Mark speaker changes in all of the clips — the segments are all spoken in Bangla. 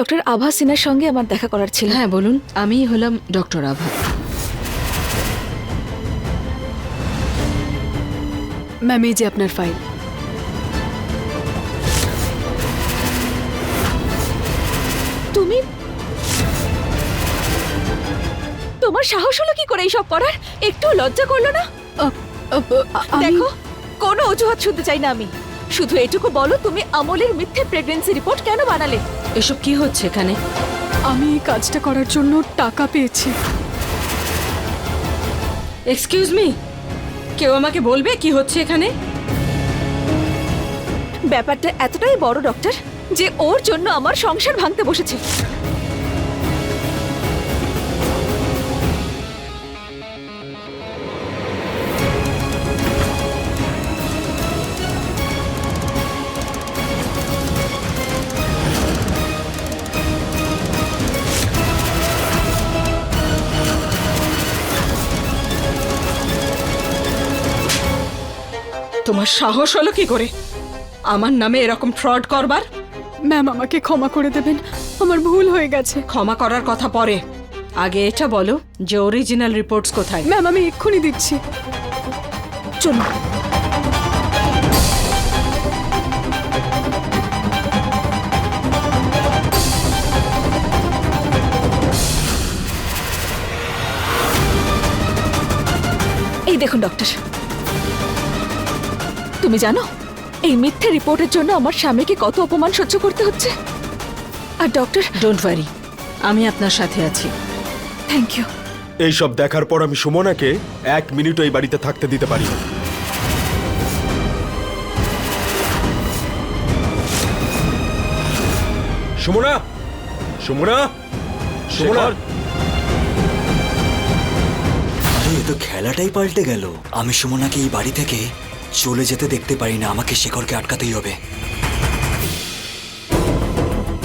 Speaker 1: ডক্টর আভা সিনহার সঙ্গে আমার দেখা করার ছিল।
Speaker 2: হ্যাঁ বলুন। আমিই হলাম ডক্টর আভা।
Speaker 3: ম্যাম এই যে আপনার ফাইল।
Speaker 1: তুমি? তোমার সাহস হলো কি করে এইসব করার? একটু লজ্জা করল না?
Speaker 3: আমি
Speaker 1: দেখো কোনো অজুহাত শুনতে চাই না আমি। শুধু এটুকু বলো তুমি আমলের মিথ্যে প্রেগনেন্সি রিপোর্ট কেন বানালে?
Speaker 2: এসব কি হচ্ছে এখানে?
Speaker 3: আমি এই কাজটা করার জন্য টাকা পেয়েছি।
Speaker 2: এক্সকিউজ মি কেউ আমাকে বলবে কি হচ্ছে এখানে?
Speaker 1: ব্যাপারটা এতটাই বড় ডক্টর যে ওর জন্য আমার সংসার ভাঙতে বসেছে।
Speaker 2: তোমার সাহস হলো কি করে? আমার নামে এরকম ফ্রড করবার?
Speaker 3: ম্যাম আমাকে ক্ষমা করে দেবেন। আমার ভুল হয়ে গেছে।
Speaker 2: ক্ষমা করার কথা পরে। আগে এটা বলো যে অরিজিনাল রিপোর্টস কোথায়?
Speaker 3: ম্যাম আমি এক্ষুনি দিচ্ছি।
Speaker 1: চলো এই দেখুন ডক্টর তুমি জানো এই মিথ্যে রিপোর্টের জন্য আমার স্বামীকে কত অপমান সহ্য করতে হচ্ছে? আর ডক্টর
Speaker 2: ডোন্ট ওয়ারি আমি আপনার সাথে আছি।
Speaker 1: থ্যাংক ইউ
Speaker 4: এইসব দেখার পর আমি সুমনাকে এক মিনিটও এই বাড়িতে থাকতে দিতে পারি না। সুমনা! সুমনা! সুমনা!
Speaker 5: আরে এ তো খেলাটাই পাল্টে গেল। আমি সুমনাকে এই বাড়ি থেকে চলে যেতে দেখতে পারি না আমাকে শেখরকে আটকাতেই হবে।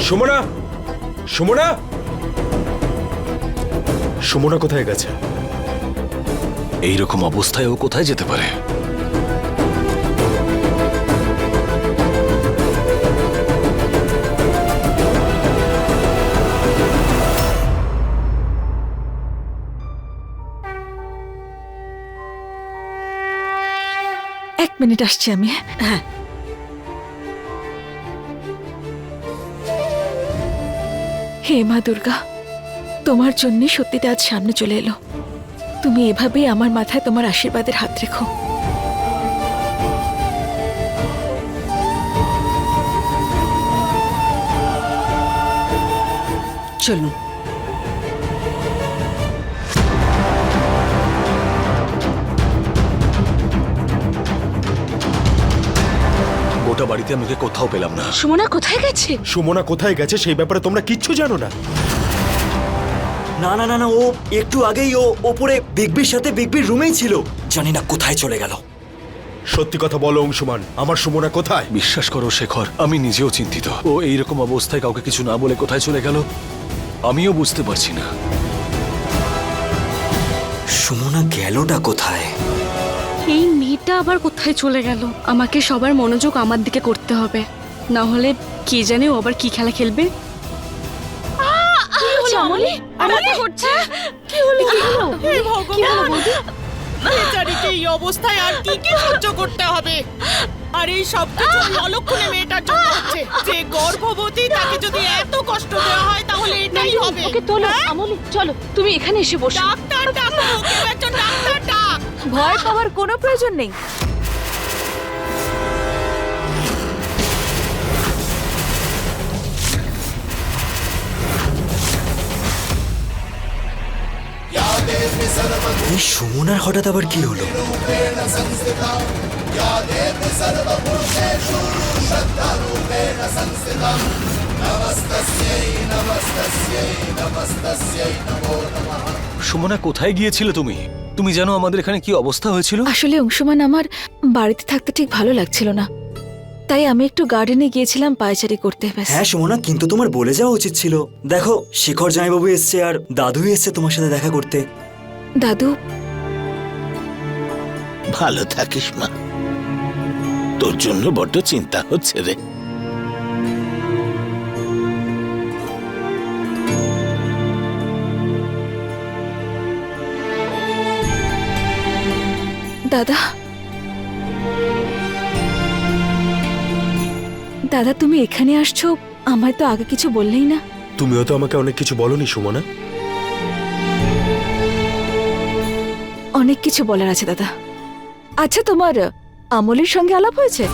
Speaker 4: সুমনা! সুমনা! সুমনা কোথায় গেছে?
Speaker 6: এইরকম অবস্থায় ও কোথায় যেতে পারে?
Speaker 1: এক মিনিট আসছি আমি
Speaker 2: হ্যাঁ?
Speaker 1: হে মা দুর্গা তোমার জন্য সত্যিটা আজ সামনে চলে এলো। তুমি এভাবেই আমার মাথায় তোমার আশীর্বাদের হাত রেখো।
Speaker 2: চলুন।
Speaker 6: গোটা বাড়িতে আমি ওকে কোথাও পেলাম না।
Speaker 1: সুমনা কোথায় গেছে?
Speaker 4: সুমনা কোথায় গেছে সেই ব্যাপারে তোমরা কিচ্ছু জানো না।
Speaker 5: না না না না ও একটু আগেই ও ওপরে বিগবির সাথে বিগবির রুমেই ছিল। জানি না কোথায় চলে গেল।
Speaker 4: সত্যি কথা বলো অংশুমান আমার সুমনা কোথায়?
Speaker 6: বিশ্বাস করো শেখর আমি নিজেও চিন্তিত। ও এই রকম অবস্থায় কাউকে কিছু না বলে কোথায় চলে গেল আমিও বুঝতে পারছি না।
Speaker 5: সুমনা গেলটা কোথায়
Speaker 7: এই আবার কোথায় চলে গেল? আমাকে সবার মনোযোগ আমার দিকে করতে হবে। না হলে কে জানে ও আবার কি খেলা খেলবে?
Speaker 8: এই অবস্থায় আর কি কি সহ্য করতে হবে? আর এই সব কিছু ওই অলক্ষণে মেয়েটার জন্য হচ্ছে। যে গর্ভবতী তাকে যদি এত কষ্ট দেওয়া হয় তাহলে এটাই হবে।
Speaker 1: ওকে তোলো
Speaker 8: হ্যাঁ?
Speaker 1: আমলি চলো তুমি এখানে এসে বসো।
Speaker 8: ডাক্তার একজন ডাক্তার ডাক।
Speaker 1: ভয় পাওয়ার কোনো প্রয়োজন নেই।
Speaker 5: এই সুমনার হঠাৎ আবার কি হলো?
Speaker 6: সুমনা, কোথায় গিয়েছিলে তুমি? তুমি জানো আমাদের এখানে কি অবস্থা হয়েছিল?
Speaker 1: আসলে অংশমান আমার বাড়িতে থাকতে ঠিক ভালো লাগছিল না। তাই আমি একটু গার্ডেনে গিয়েছিলাম পায়চারি করতে ব্যাস।
Speaker 5: হ্যাঁ সুমনা কিন্তু তোমার বলে যাওয়া উচিত ছিল। দেখো শেখর জামাইবাবু এসছে আর দাদু এসছে তোমার সাথে দেখা করতে।
Speaker 1: দাদু?
Speaker 9: ভালো থাকিস মা। তোর জন্য বড্ড চিন্তা হচ্ছে রে।
Speaker 1: দাদা। দাদা তুমি এখানে আসছো আমায় তো আগে কিছু বললেই না।
Speaker 4: তুমিও তো আমাকে অনেক কিছু বলনি সুমনা।
Speaker 1: অনেক কিছু বলার আছে দাদা। আচ্ছা তোমার আমলের সঙ্গে আলাপ হয়েছে?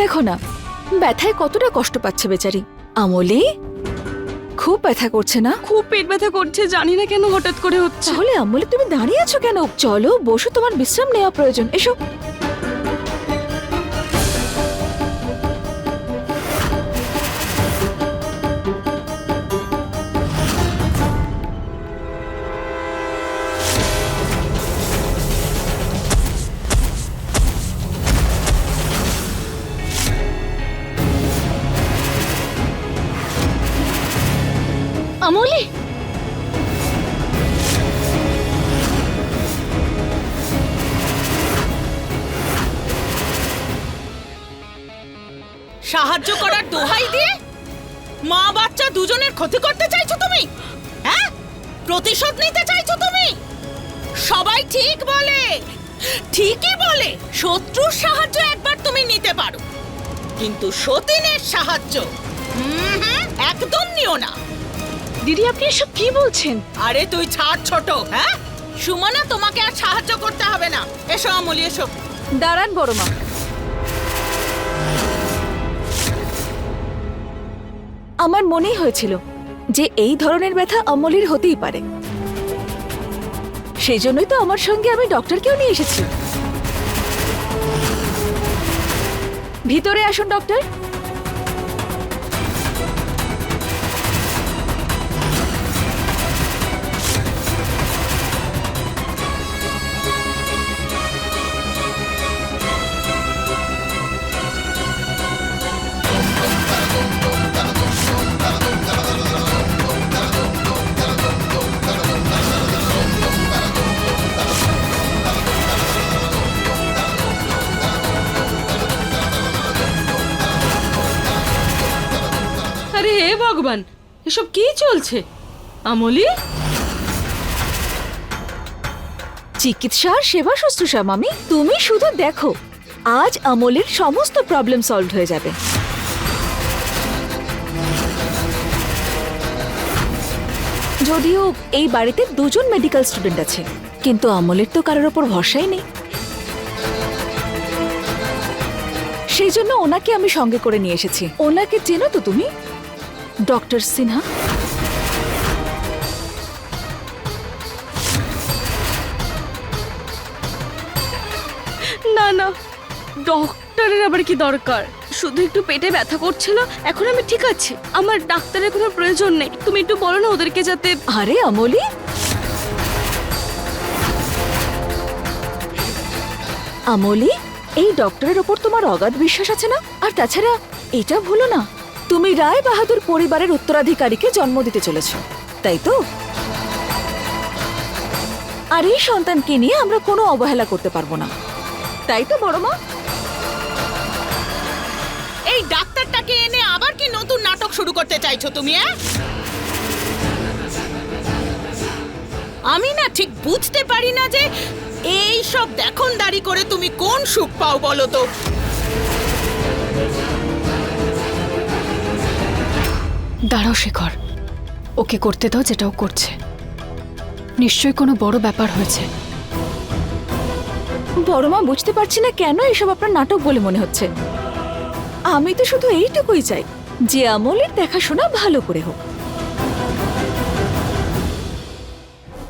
Speaker 1: দেখো না ব্যথায় কতটা কষ্ট পাচ্ছে বেচারি। আমলি খুব ব্যথা করছে না?
Speaker 7: খুব পেট ব্যথা করছে জানি না কেন হঠাৎ করে হচ্ছে।
Speaker 1: তাহলে আমলে তুমি দাঁড়িয়ে আছো কেন? চলো বসো তোমার বিশ্রাম নেওয়া প্রয়োজন। এসো।
Speaker 8: ক্ষতি করতে চাইছো তুমি? হ্যাঁ? প্রতিশোধ নিতে চাইছো তুমি? সবাই ঠিক বলে। ঠিকই বলে শত্রুর সাহায্য একবার তুমি নিতে পারো। কিন্তু সতীনের সাহায্য একদম নিও না।
Speaker 7: দিদি আপনি এসব কি বলছেন?
Speaker 8: আরে তুই ছাড় ছোট হ্যাঁ? সুমনা তোমাকে আর সাহায্য করতে হবে না। এসো আমলি এসো।
Speaker 1: দাঁড়ান বড় মা আমার মনেই হয়েছিল যে এই ধরনের ব্যথা অমলের হতেই পারে। সেই জন্যই তো আমার সঙ্গে আমি ডক্টরকেও নিয়ে এসেছি। ভিতরে আসুন, ডক্টর।
Speaker 2: ভগবান, এসব কি চলছে? আমলি?
Speaker 1: চিকিৎসা আর সেবা, শুশ্রূষা, মামি, তুমি শুধু দেখো। আজ আমলের সমস্ত প্রবলেম সলভ হয়ে যাবে। যদিও এই বাড়িতে দুজন মেডিকেল স্টুডেন্ট আছে, কিন্তু আমলের তো কারোর ওপর ভরসাই নেই। সেই জন্য ওনাকে আমি সঙ্গে করে নিয়ে এসেছি। ওনাকে চেনো তো তুমি? ডক্টর সিনহা?
Speaker 7: না না ডক্টরের আবার কি দরকার? শুধু একটু পেটে ব্যথা করছিল এখন আমি ঠিক আছি। আমার ডাক্তারের কোনো প্রয়োজন নেই। তুমি একটু বলো না ওদেরকে যাতে
Speaker 1: আরে অমলি। আমলি এই ডক্টরের ওপর তোমার অগাধ বিশ্বাস আছে না? আর তাছাড়া এটা ভুলো না। তুমি রায় বাহাদুর পরিবারের উত্তরাধিকারীকে জন্ম দিতে চলেছ, তাই তো? আর এই সন্তানকে নিয়ে আমরা কোনো অবহেলা করতে পারব না। তাই তো, বড় মা?
Speaker 8: এই ডাক্তারটাকে এনে আবার কি নতুন নাটক শুরু করতে চাইছো তুমি হ্যাঁ আমি না ঠিক বুঝতে পারি না যে এই সব দেখনদারি করে তুমি কোন সুখ পাও বলো তো?
Speaker 3: দাঁড়াও শেখর। ওকে করতে দাও যেটা ও করছে। নিশ্চয়ই কোনো বড় ব্যাপার হয়েছে।
Speaker 1: বড় মা বুঝতে পারছি না কেন এসব আপনার নাটক বলে মনে হচ্ছে। আমি তো শুধু এইটুকুই চাই যে আমলের দেখাশোনা ভালো করে হোক।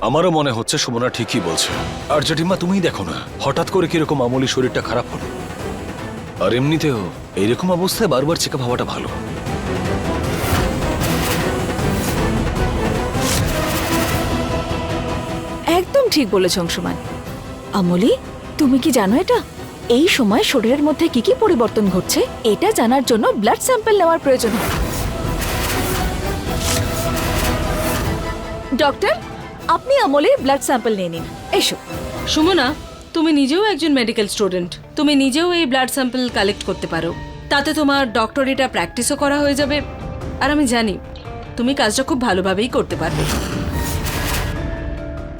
Speaker 6: আমারও মনে হচ্ছে সুমনা ঠিকই বলছে। আর জেঠিমা তুমিই দেখো না হঠাৎ করে কীরকম আমলি শরীরটা খারাপ হলো। আর এমনিতেও এইরকম অবস্থায় বারবার চেক আপ হওয়াটা ভালো।
Speaker 1: ঠিক বলেছ, অংশমান। আমলি, তুমি কি জানো এটা? এই সময় শরীরের মধ্যে কি কি পরিবর্তন ঘটছে, এটা জানার জন্য ব্লাড স্যাম্পল নেওয়ার প্রয়োজন হয়। ডক্টর আপনি আমলের ব্লাড স্যাম্পল নিয়ে নিন। এসো।
Speaker 2: সুমনা, তুমি নিজেও একজন মেডিকেল স্টুডেন্ট তুমি নিজেও এই ব্লাড স্যাম্পল কালেক্ট করতে পারো। তাতে তোমার ডক্টরিটা প্র্যাকটিসও করা হয়ে যাবে। আর আমি জানি, তুমি কাজটা খুব ভালোভাবেই করতে পারবে।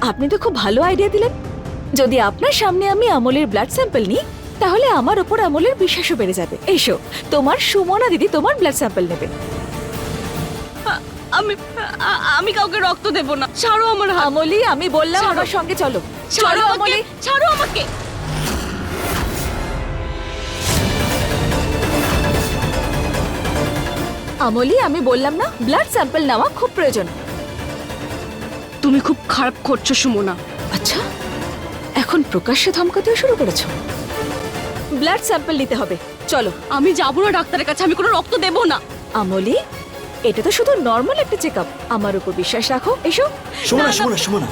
Speaker 1: আপনি তো খুব ভালো আইডিয়া দিলেন। যদি আপনার সামনে আমি আমলের ব্লাড স্যাম্পল নিই তাহলে আমার ওপর আমলের বিশ্বাসও বেড়ে যাবে। এসো তোমার সুমনা দিদি তোমার ব্লাড স্যাম্পল নেবে।
Speaker 7: আমি আমি কাউকে রক্ত দেব না। ছাড়ো আমার
Speaker 1: আমলি আমি বললাম আমার সঙ্গে চলো।
Speaker 7: ছাড়ো
Speaker 1: আমলি।
Speaker 7: ছাড়ো আমাকে।
Speaker 1: আমলি আমি বললাম না ব্লাড স্যাম্পল নেওয়া খুব প্রয়োজন।
Speaker 7: তুমি খুব খারাপ করছ সুমনা।
Speaker 1: আচ্ছা এখন প্রকাশ্যে ধমকাতেও শুরু করেছ? ব্লাড স্যাম্পল নিতে হবে। চলো
Speaker 7: আমি যাব না ডাক্তারের কাছে আমি কোনো রক্ত দেব না।
Speaker 1: আমলি এটা তো শুধু নর্মাল একটা চেক আমার উপর বিশ্বাস রাখো এসো।
Speaker 5: সুমনা সুমনা সুমনা।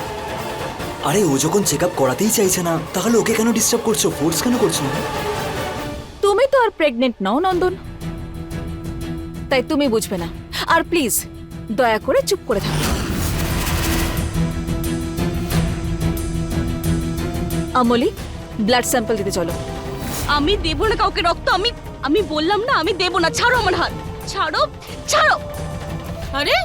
Speaker 5: আরে ও যখন চেক আপ করাতেই চাইছে না তাহলে ওকে কেন ডিস্টার্ব করছ? ফোর্স কেন করছ?
Speaker 1: তুমি তো আর প্রেগনেন্ট নও নন্দন। তাই তুমি বুঝবে না। আর প্লিজ দয়া করে চুপ করে থাকো। আমলি ব্লাড স্যাম্পল দিতে চলো।
Speaker 7: আমি দেবো না কাউকে রক্ত, আমি আমি বললাম না, আমি দেবো না, ছাড়ো আমার হাত, ছাড়ো ছাড়ো।
Speaker 8: আরে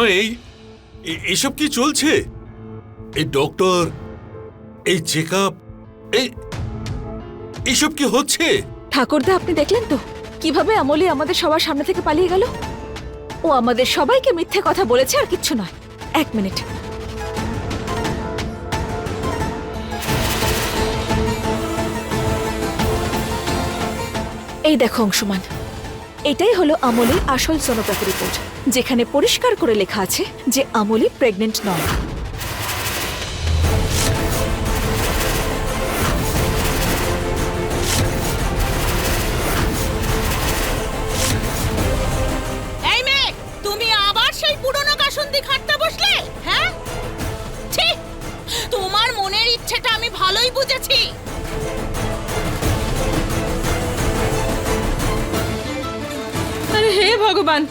Speaker 10: সুমনমা এই এসব কি চলছে? এই ডক্টর এই চেক আপ এই, এসব কি হচ্ছে?
Speaker 1: ঠাকুরদা, আপনি দেখলেন তো? কীভাবে আমলি আমাদের সবার সামনে থেকে পালিয়ে গেল? ও আমাদের সবাইকে মিথ্যে কথা বলেছে আর কিচ্ছু নয়। এক মিনিট। এই দেখো অংশমান এটাই হলো আমলি আসল সোনোগ্রাফি রিপোর্ট যেখানে পরিষ্কার করে লেখা আছে যে আমলি প্রেগনেন্ট নয়।
Speaker 2: ভগবান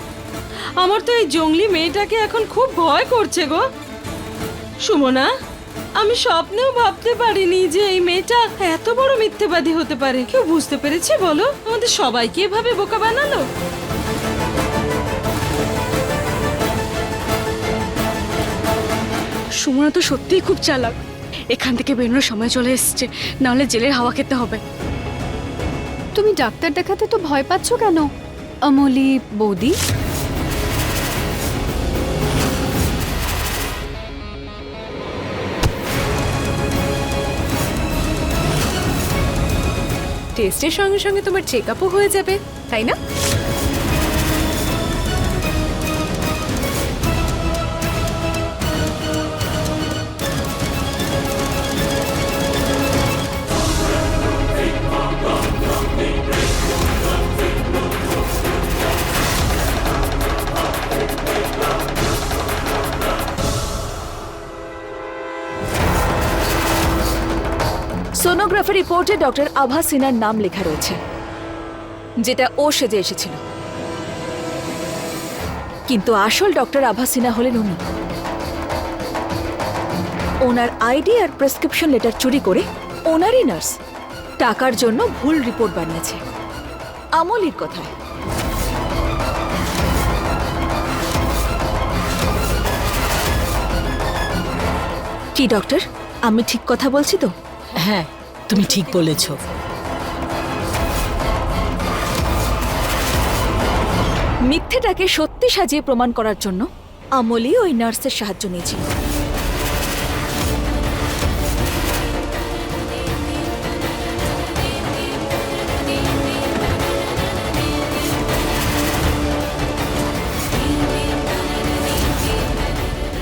Speaker 2: আমার তো এই জঙ্গলি মেয়েটাকে এখন খুব ভয় করছে গো। সুমনা আমি স্বপ্নেও ভাবতে পারিনি যে এই মেয়েটা এত বড় মিথ্যেবাদী হতে পারে। কেউ বুঝতে পেরেছে বলো? আমাদের সবাইকে এভাবে বোকা বানালো?
Speaker 7: সুমনা তো সত্যিই খুব চালাক। এখান থেকে বেরোনোর সময় চলে এসছে নাহলে জেলের হাওয়া খেতে হবে।
Speaker 3: তুমি ডাক্তার দেখাতে তো ভয় পাচ্ছ কেন? অমলি বৌদি
Speaker 11: টেস্টের সঙ্গে সঙ্গে তোমার চেক আপও হয়ে যাবে তাই না?
Speaker 1: সোনোগ্রাফি রিপোর্টে ডক্টর আভা সিনার নাম লেখা রয়েছে, যেটা ও সেজে এসেছিল। কিন্তু আসল ডক্টর আভা সিনহা হলেন উনি। ওনার আইডি আর প্রেসক্রিপশন লেটার চুরি করে ওনারই নার্স টাকার জন্য ভুল রিপোর্ট বানিয়েছে। আমলির কথায়। কি, ডক্টর? আমি ঠিক কথা বলছি তো?
Speaker 11: হ্যাঁ তুমি ঠিক বলেছ।
Speaker 1: মিথ্যেটাকে সত্যি সাজিয়ে প্রমাণ করার জন্য আমলি ওই নার্সের সাহায্য নিয়েছিল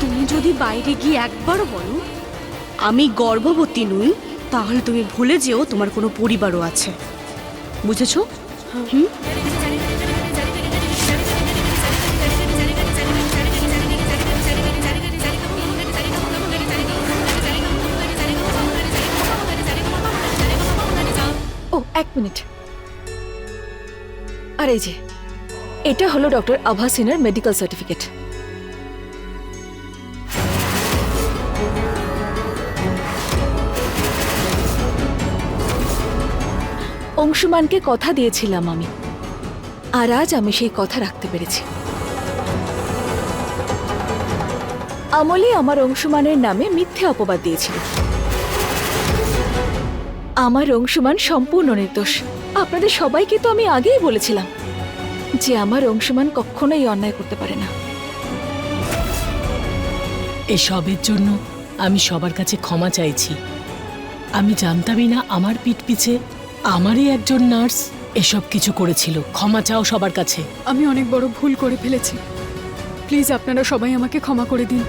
Speaker 7: তুমি যদি বাইরে গিয়ে একবারও বলো আমি গর্ভবতী নই তাহলে তুমি ভুলে যেও, তোমার কোনো পরিবারও আছে। বুঝেছ?
Speaker 1: ও, এক মিনিট। আর যে, এটা হলো ডক্টর আভা সিনের মেডিকেল সার্টিফিকেট অংশুমানকে কথা দিয়েছিলাম আমি। আর আজ আমি সেই কথা রাখতে পেরেছি। আমলে আমার অংশুমানের নামে মিথ্যে অপবাদ দিয়েছিল। আমার অংশুমান সম্পূর্ণ নির্দোষ। আপনাদের সবাইকে তো আমি আগেই বলেছিলাম যে আমার অংশুমান কখনোই অন্যায় করতে পারে না।
Speaker 12: এসবের জন্য আমি সবার কাছে ক্ষমা চাইছি। আমি জানতামই না আমার পিঠ পিছে আমারই একজন নার্স এসব কিছু করেছিল। ক্ষমা চাও সবার কাছে।
Speaker 3: আমি অনেক বড় ভুল করে ফেলেছি। প্লিজ আপনারা সবাই আমাকে ক্ষমা করে দিন।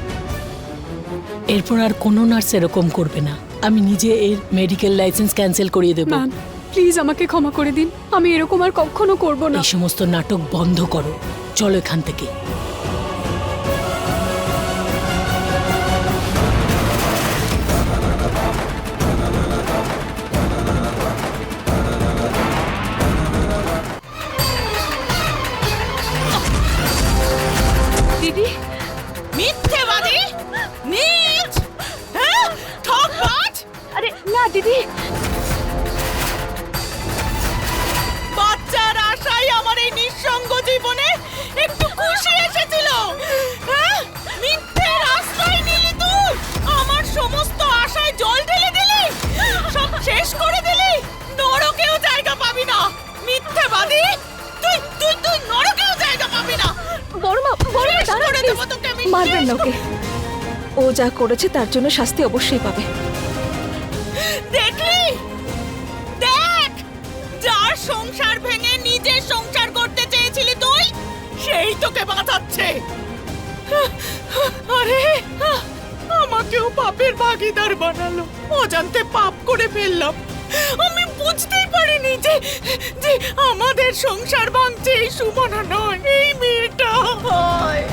Speaker 12: এরপর আর কোনো নার্স এরকম করবে না। আমি নিজে এর মেডিকেল লাইসেন্স ক্যান্সেল করিয়ে দেবো।
Speaker 3: ম্যাম প্লিজ আমাকে ক্ষমা করে দিন। আমি এরকম আর কখনো করব না।
Speaker 12: এই সমস্ত নাটক বন্ধ করো। চলো এখান থেকে।
Speaker 8: নীচ হ্যাঁ
Speaker 1: আরে না দিদি।
Speaker 8: বাচ্চার আশায় আমার এই নিঃসঙ্গ জীবনে একটু খুশি এসেছিল। হ্যাঁ? নিলি তুই। আমার সমস্ত আশায় জল ঢেলে দিলি। সব শেষ করে দিলি। নরকেও জায়গা পাবি না। মিথ্যেবাদী। তুই তুই তুই নরকেও জায়গা পাবি না।
Speaker 1: মারবেন না ওকে। ও যা করেছে তার জন্য শাস্তি অবশ্যই পাবে।
Speaker 8: দেখলি? দেখ যার সংসার ভেঙে নিজের সংসার করতে চেয়েছিলি তুই সেই তোকে বাঁচাচ্ছে। আরে আমাকেও পাপের ভাগিদার বানালো। অজান্তে পাপ করে ফেললাম। আমি বুঝতেই পারিনি যে যে আমাদের সংসার ভাঙছে এই সুমনা নয় এই মেয়েটা। হয়।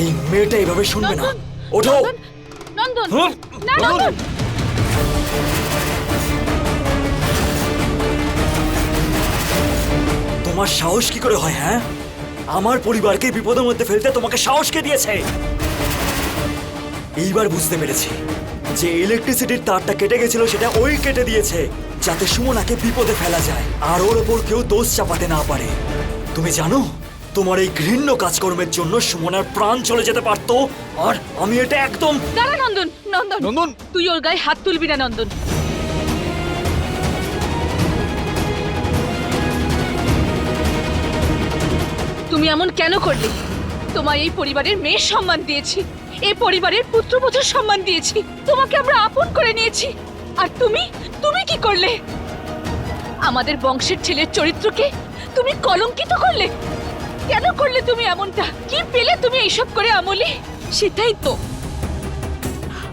Speaker 5: এই মেয়েটা এভাবে শুনবে না। ওঠো।
Speaker 7: নন্দন না নন্দন।
Speaker 5: তোমার সাহস কি করে হয় হ্যাঁ? আমার পরিবারকে বিপদের মধ্যে ফেলতে তোমাকে সাহস কে দিয়েছে? এইবার বুঝতে পেরেছি যে ইলেকট্রিসিটির তারটা কেটে গেছিল সেটা ওই কেটে দিয়েছে যাতে সুমনাকে বিপদে ফেলা যায় আর ওর ওপর কেউ দোষ চাপাতে না পারে। তুমি জানো? তোমার এই ঘৃণ্য কাজকর্মের জন্য সুমনার প্রাণ চলে যেতে পারতো আর আমি এটা একদম
Speaker 7: দাঁড়া নন্দন নন্দন।
Speaker 6: নন্দন!
Speaker 7: তুই ওর গায়ে হাত তুলবি না নন্দন। তুমি এমন কেন করলে? তোমায় এই পরিবারের মেয়ের সম্মান দিয়েছি এই পরিবারের পুত্রবধূর সম্মান দিয়েছি তোমাকে আমরা আপন করে নিয়েছি। আর তুমি তুমি কি করলে? আমাদের বংশের ছেলের চরিত্রকে তুমি কলঙ্কিত করলে? কেন করলে তুমি এমনটা? কি পেলে তুমি এইসব করে আমলি? সেটাই তো।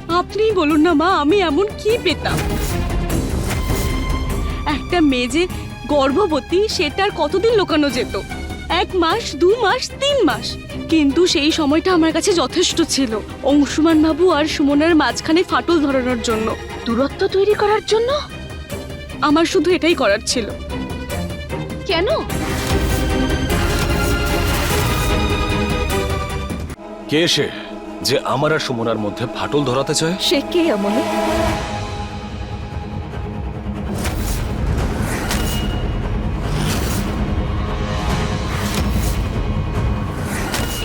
Speaker 7: আপনি বলুন না মা, আমি এমন কি পেতাম? একটা মেয়ে যে গর্ভবতী, সেটার কতদিন লুকানো যেত? এক মাস, দু মাস, তিন মাস। কিন্তু সেই সময়টা আমার কাছে যথেষ্ট ছিল। অংশুমান বাবু আর সুমনার মাঝখানে ফাটল ধরানোর জন্য। দূরত্ব তৈরি করার জন্য? আমার শুধু এটাই করার ছিল। কেন?
Speaker 6: কে সে যে আমার আর সুমনার মধ্যে ফাটল ধরাতে চায়?
Speaker 1: সে কে আমলে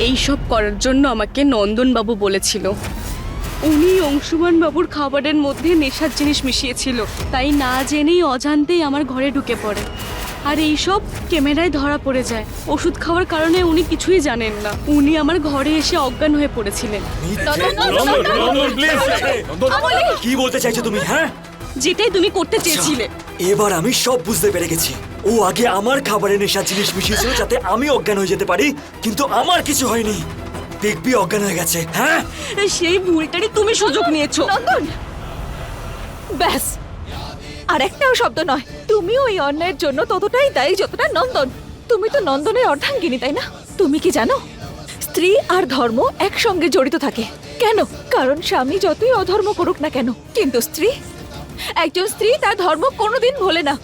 Speaker 7: এই সব করার জন্য আমাকে নন্দন বাবু বলেছিল। উনি অংশুমান বাবুর খাবারের মধ্যে নেশার জিনিস মিশিয়েছিল। তাই না জেনেই অজান্তেই আমার ঘরে ঢুকে পড়ে। আর এইসব ক্যামেরায় ধরা পড়ে যায়। ওষুধ খাওয়ার কারণে উনি কিছুই জানেন না। উনি আমার ঘরে এসে অজ্ঞান হয়ে পড়েছিলেন।
Speaker 5: কি বলতে চাইছো তুমি হ্যাঁ?
Speaker 7: যেটাই তুমি করতে চেয়েছিলে।
Speaker 5: এবার আমি সব বুঝতে পেরে গেছি। ও আগে আমার খাবারে নেশা জিনিস মিশিয়েছিল যাতে আমি অজ্ঞান হয়ে যেতে পারি কিন্তু আমার কিছু হয়নি। দেখবি অজ্ঞান হয়ে গেছে হ্যাঁ?
Speaker 2: সেই ভুলটারই তুমি সুযোগ নিয়েছো।
Speaker 1: ব্যাস। আর একটাও শব্দ নয়। তুমিও এই অন্যায়ের জন্য ততটাই দায়ী যতটা নন্দন। তুমি তো নন্দনের অর্ধাঙ্গিনী, তাই না? তুমি কি জানো? স্ত্রী আর ধর্ম একসঙ্গে জড়িত থাকে। কেন? কারণ স্বামী যতই অধর্ম করুক না কেন। কিন্তু স্ত্রী? একজন স্ত্রী তার ধর্ম কোনোদিন ভোলে না।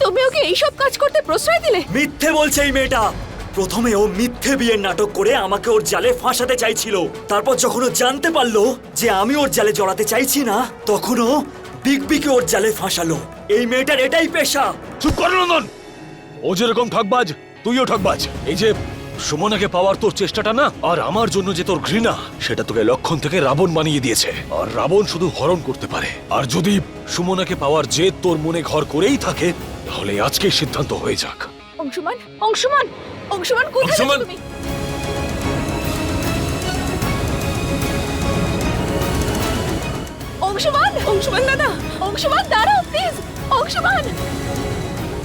Speaker 1: তুমি ওকে এইসব কাজ করতে প্রশ্রয় দিলে?
Speaker 5: মিথ্যে বলছে এই মেয়েটা। প্রথমে ও মিথ্যে বিয়ের নাটক করে আমাকে ওর জালে ফাঁসাতে চাইছিল। তারপর যখন ও জানতে পারল যে আমি ওর জালে জড়াতে চাইছি না, তখন ও বিগবিকে ওর জালে ফাঁসালো। এই মেয়েটার এটাই পেশা।
Speaker 6: চুপ কর নন্দন। ও যেরকম ঠকবাজ তুইও ঠকবাজ এই যে সুমনাকে পাওয়ার তোর চেষ্টাটা না আর আমার জন্য যে তোর ঘৃণা সেটা তোকে লক্ষণ থেকে রাবণ বানিয়ে দিয়েছে। আর রাবণ শুধু হরণ করতে পারে। আর যদি সুমনাকে পাওয়ার জেদ তোর মনে ঘর করেই থাকে তাহলে আজকে সিদ্ধান্ত হয়ে যাক।
Speaker 1: অংশুমান অংশুমান অংশুমান কোথায় তুমি? অংশুমান অংশুমান দাদা অংশুমান দাঁড়াও প্লিজ অংশুমান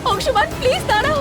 Speaker 1: অংশুমান প্লিজ দাঁড়াও